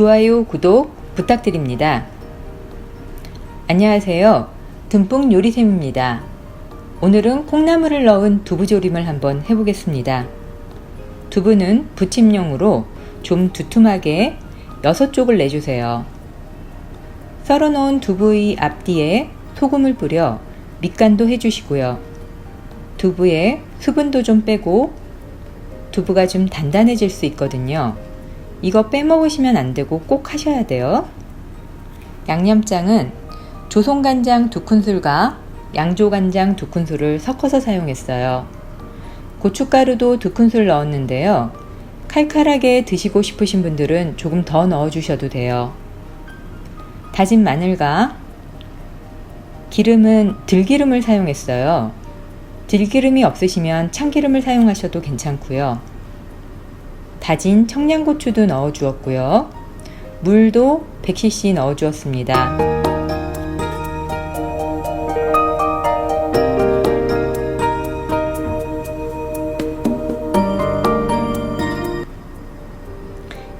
좋아요, 구독 부탁드립니다. 안녕하세요. 듬뿍 요리샘입니다. 오늘은 콩나물을 넣은 두부조림을 한번 해보겠습니다. 두부는 부침용으로 좀 두툼하게 6쪽을 내주세요. 썰어놓은 두부의 앞뒤에 소금을 뿌려 밑간도 해주시고요. 두부에 수분도 좀 빼고 두부가 좀 단단해질 수 있거든요. 이거 빼먹으시면 안 되고 꼭 하셔야 돼요. 양념장은 조송간장 두 큰술과 양조간장 두 큰술을 섞어서 사용했어요. 고춧가루도 두 큰술 넣었는데요. 칼칼하게 드시고 싶으신 분들은 조금 더 넣어주셔도 돼요. 다진 마늘과 기름은 들기름을 사용했어요. 들기름이 없으시면 참기름을 사용하셔도 괜찮고요. 다진 청양고추도 넣어 주었고요. 물도 100cc 넣어 주었습니다.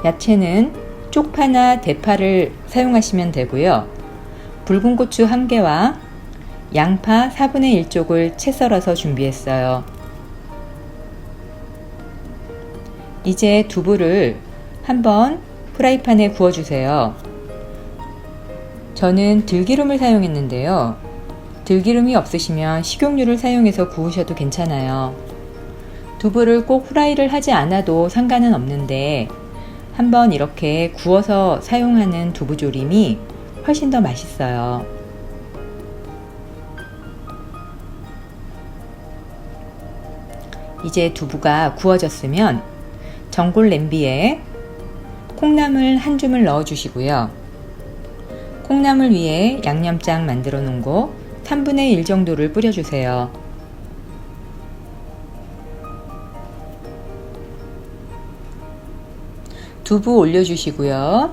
야채는 쪽파나 대파를 사용하시면 되고요. 붉은 고추 1개와 양파 4분의 1쪽을 채 썰어서 준비했어요. 이제 두부를 한번 프라이팬에 구워주세요. 저는 들기름을 사용했는데요. 들기름이 없으시면 식용유를 사용해서 구우셔도 괜찮아요. 두부를 꼭 후라이를 하지 않아도 상관은 없는데 한번 이렇게 구워서 사용하는 두부조림이 훨씬 더 맛있어요. 이제 두부가 구워졌으면 전골 냄비에 콩나물 한 줌을 넣어 주시고요. 콩나물 위에 양념장 만들어 놓은 거 3분의 1 정도를 뿌려 주세요. 두부 올려 주시고요.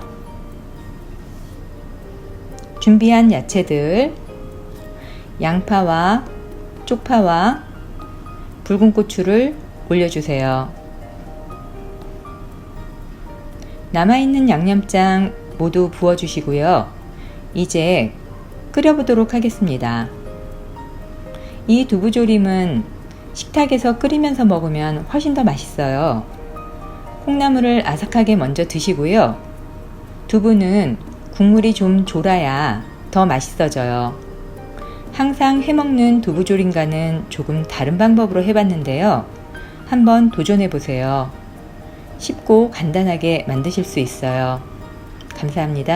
준비한 야채들 양파와 쪽파와 붉은 고추를 올려주세요. 남아있는 양념장 모두 부어주시고요. 이제 끓여보도록 하겠습니다. 이 두부조림은 식탁에서 끓이면서 먹으면 훨씬 더 맛있어요. 콩나물을 아삭하게 먼저 드시고요. 두부는 국물이 좀 졸아야 더 맛있어져요. 항상 해먹는 두부조림과는 조금 다른 방법으로 해봤는데요. 한번 도전해 보세요. 쉽고 간단하게 만드실 수 있어요. 감사합니다.